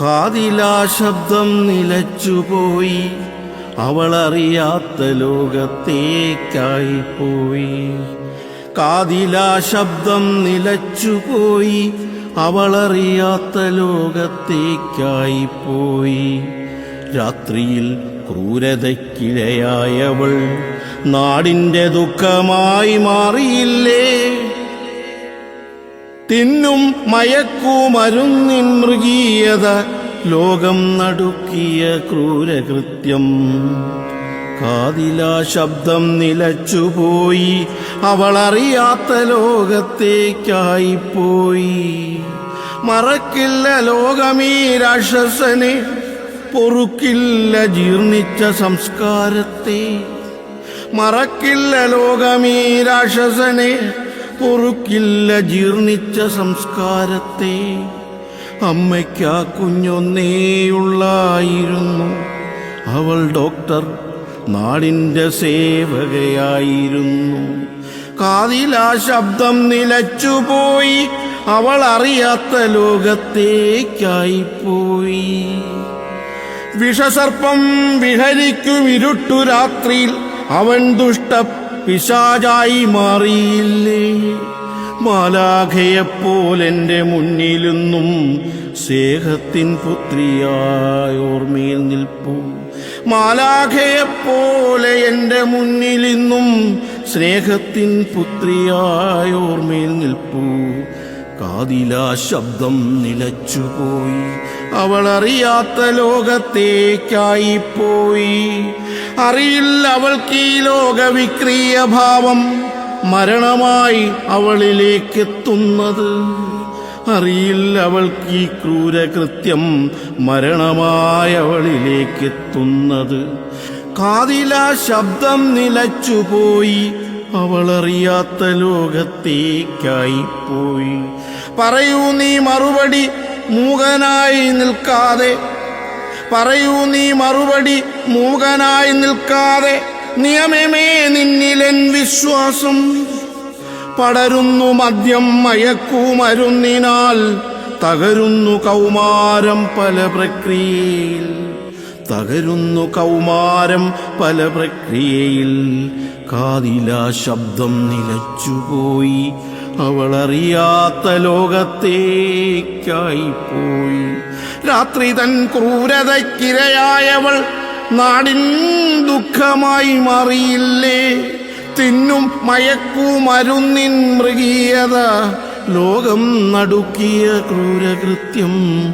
കാതിലാ ശബ്ദം നിലച്ചുപോയി. അവളറിയാത്ത ലോകത്തേക്കായിപ്പോയി. കാതിലാ ശബ്ദം നിലച്ചുപോയി. അവളറിയാത്ത ലോകത്തേക്കായിപ്പോയി. രാത്രിയിൽ ക്രൂരതയ്ക്കിരയായവൾ നാടിന്റെ ദുഃഖമായി മാറിയില്ലേ? തിന്നും മയക്കുമരുന്നിൻ മൃഗീയത ലോകം നടുക്കിയ ക്രൂരകൃത്യം. കാതിലാ ശബ്ദം നിലച്ചുപോയി അവളറിയാത്ത ലോകത്തേക്കായിപ്പോയി മറക്കില്ല ലോകമീ രാക്ഷസനെ പൊറുക്കില്ല ജീർണിച്ച സംസ്കാരത്തെ. മറക്കില്ല ലോകമീ രാക്ഷസനെ പൊറുക്കില്ല ജീർണിച്ച സംസ്കാരത്തെ. അമ്മയ്ക്കാ കുഞ്ഞൊന്നേയുള്ളായിരുന്നു. അവൾ ഡോക്ടർ നാടിന്റെ സേവകയായിരുന്നു. കാതിലാ ശബ്ദം നിലച്ചുപോയി. അവൾ അറിയാത്ത ലോകത്തേക്കായി പോയി വിഷസർപ്പം വിഹരിക്കും ഇരുട്ടു രാത്രിയിൽ. അവൻ ദുഷ്ട പിശാചായി മാറിയില്ലേ? മാലാഖയെപ്പോലെന്റെ മുന്നിലെന്നും സ്നേഹത്തിൻ പുത്രിയായി ഓർമ്മയിൽ നിൽപ്പൂ. മാലാഖയെപ്പോലെ എന്റെ മുന്നിലിന്നും സ്നേഹത്തിൻ പുത്രിയായി ഓർമ്മയിൽ നിൽപ്പൂ. കാതിലാ ശബ്ദം നിലച്ചുപോയി. അവളറിയാത്ത ലോകത്തേക്കായി പോയി. അറിയില്ല അവൾക്ക് ഈ ലോകവിക്രിയ ഭാവം മരണമായി അവളിലേക്കെത്തുന്നത്. അറിയില്ല അവൾക്ക് ഈ ക്രൂരകൃത്യം മരണമായി അവളിലേക്കെത്തുന്നത്. കാതിലാ ശബ്ദം നിലച്ചുപോയി. അവളറിയാത്ത ലോകത്തേക്കായി പോയി. പറയൂ നീ മറുപടി മൂകനായി നിൽക്കാതെ. പറയൂ നീ മറുപടി മൂകനായി നിൽക്കാതെ. നിയമമേ നിന്നിലൻ വിശ്വാസം. പടരുന്നു മദ്യം മയക്കുമരുന്നിനാൽ തകരുന്നു കൗമാരം പല പ്രക്രിയയിൽ. തകരുന്നു കൗമാരം പല പ്രക്രിയയിൽ. കാതിലാ ശബ്ദം നിലച്ചുപോയി. അവളറിയാത്ത ലോകത്തേക്കായി പോയി. രാത്രി തൻ ക്രൂരതയ്ക്കിരയായവൾ നാടിൻ ദുഃഖമായി മാറിയില്ലേ? തിന്നും മയക്കുമരുന്നിൻ മൃഗീയത ലോകം നടുക്കിയ ക്രൂരകൃത്യം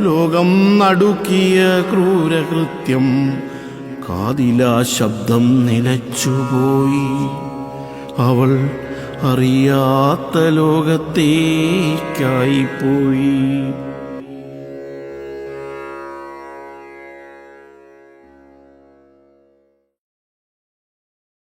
ലോകം നടുക്കിയ ക്രൂരകൃത്യം. കാതിലാ ശബ്ദം നിലച്ചുപോയി. അവൾ അറിയാത്ത ലോകത്തേക്കായി പോയി.